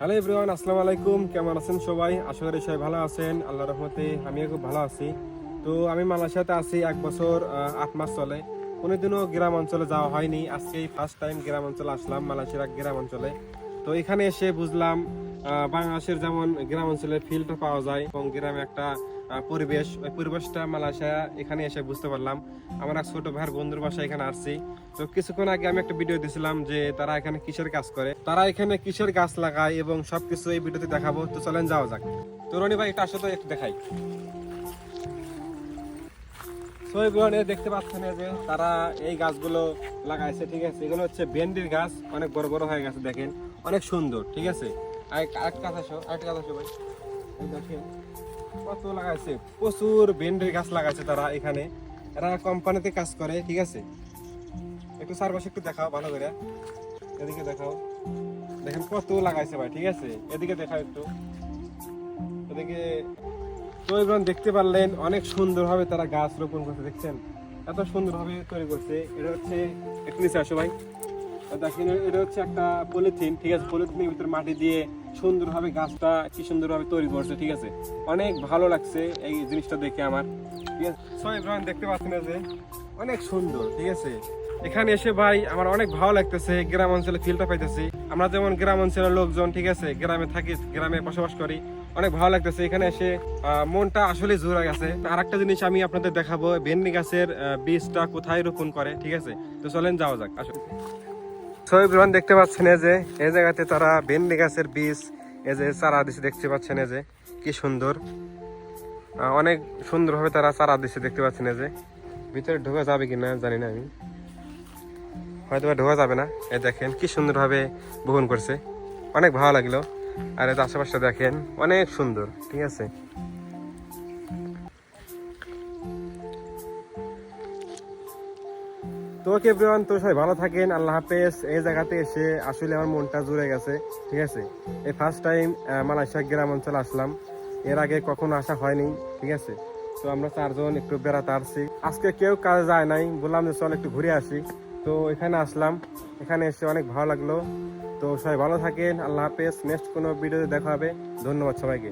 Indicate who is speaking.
Speaker 1: Hello everyone আসসালামু আলাইকুম। কেমন আছেন সবাই? আশা করি সবাই ভালো আছেন। আল্লাহ রহমতে আমিও খুব ভালো আছি। তো আমি মালয়েশিয়াতে আছি, এক বছর আট মাস চলে। কোনোদিনও গ্রাম অঞ্চলে যাওয়া হয়নি। আজকেই ফার্স্ট টাইম গ্রাম অঞ্চলে আসলাম, মালয়েশিয়ার গ্রাম অঞ্চলে। তো এখানে এসে বুঝলাম বাংলাদেশের যেমন গ্রাম অঞ্চলে ফিল্ডটা পাওয়া যায় এবং গ্রামে একটা পরিবেশ, ওই পরিবেশটা মালয়েশিয়া এখানে এসে বুঝতে পারলাম। আমার এক ছোট ভাইয়ের বন্ধুর বাসায় এখানে আসছি। তো কিছুক্ষণ আগে আমি একটা ভিডিও দিয়েছিলাম যে তারা এখানে কিসের কাজ করে। তারা এখানে কিসের গাছ লাগায় এবং সবকিছু এই ভিডিওতে দেখাবো। তো চলেন যাওয়া যাক। তো রনি ভাই এটা আসলে একটু দেখাই। দেখতে পাচ্ছেন যে তারা এই গাছগুলো লাগাইছে, ঠিক আছে? এগুলো হচ্ছে ভেন্ডির গাছ। অনেক বড় বড় হয়ে গেছে, দেখেন। অনেক সুন্দর, ঠিক আছে? আরেকটা কথা আসো আরেকটা ভাই। দেখেন, কত লাগাইছে, প্রচুর ভেন্ডির গাছ লাগাইছে তারা এখানে। এরা কোম্পানিতে কাজ করে, ঠিক আছে? একটু চারপাশে একটু দেখাও, ভালো করে। এদিকে দেখাও। দেখেন কত লাগাইছে ভাই, ঠিক আছে? এদিকে দেখাও একটু। এদিকে তো দেখতে পারলেন, অনেক সুন্দরভাবে তারা গাছ রোপণ করছে, দেখছেন? এত সুন্দরভাবে তৈরি করছে। এটা হচ্ছে, একটু নিচে আসো ভাই। দেখেন, এটা হচ্ছে একটা পলিথিন, ঠিক আছে? পলিথিনের ভিতরে মাটি দিয়ে সুন্দরভাবে গাছটা কি সুন্দরভাবে তৈরি করছে, ঠিক আছে? অনেক ভালো লাগছে এই জিনিসটা দেখে আমার, ঠিক আছে? সবাই দেখতে পাচ্ছেন যে, অনেক সুন্দর, ঠিক আছে? এখানে এসে ভাই আমার অনেক ভালো লাগতেছে, গ্রাম অঞ্চলে ফিলটা পাইতেছি। আমরা যেমন গ্রাম অঞ্চলের লোকজন, ঠিক আছে? গ্রামে থাকি, গ্রামে বসবাস করি, অনেক ভালো লাগতেছে। এখানে এসে মনটা আসলে জোড়া গেছে। আর একটা জিনিস আমি আপনাদের দেখাবো, ভেন্ডি গাছের বীজটা কোথায় রোপণ করে, ঠিক আছে? তো চলেন যাওয়া যাক আসলে সবাই দেখতে পাচ্ছেন এই যে, এই জায়গাতে তারা ভেন্ডি গাছের বীজ, এই যে চারা দিছে দেখতে পাচ্ছেন এই যে, কি সুন্দর। অনেক সুন্দরভাবে তারা চারা দিছে দেখতে পাচ্ছেন এই যে। ভিতরে ঢোকা যাবে কিনা জানি না আমি। হয়তো ঢোকা যাবে না। এই দেখেন, কি সুন্দরভাবে বহন করছে। অনেক ভালো লাগল। আর আশেপাশটা দেখেন, অনেক সুন্দর, ঠিক আছে? তো ওকে এভরিওয়ান তো সবাই ভালো থাকেন, আল্লাহ হাফেজ। এই জায়গাতে এসে আসলে আমার মনটা জুড়ে গেছে, ঠিক আছে? এই ফার্স্ট টাইম মালয়েশিয়া গ্রাম অঞ্চলে আসলাম। এর আগে কখনো আসা হয়নি, ঠিক আছে? তো আমরা চারজন একটু বেড়াতে আসছি। আজকে কেউ কাজে যায় নাই, বললাম যে চল একটু ঘুরে আসি। তো এখানে আসলাম, এখানে এসে অনেক ভালো লাগল। তো সবাই ভালো থাকেন, আল্লাহ হাফেজ। নেক্সট কোনো ভিডিওতে দেখা হবে। ধন্যবাদ সবাইকে।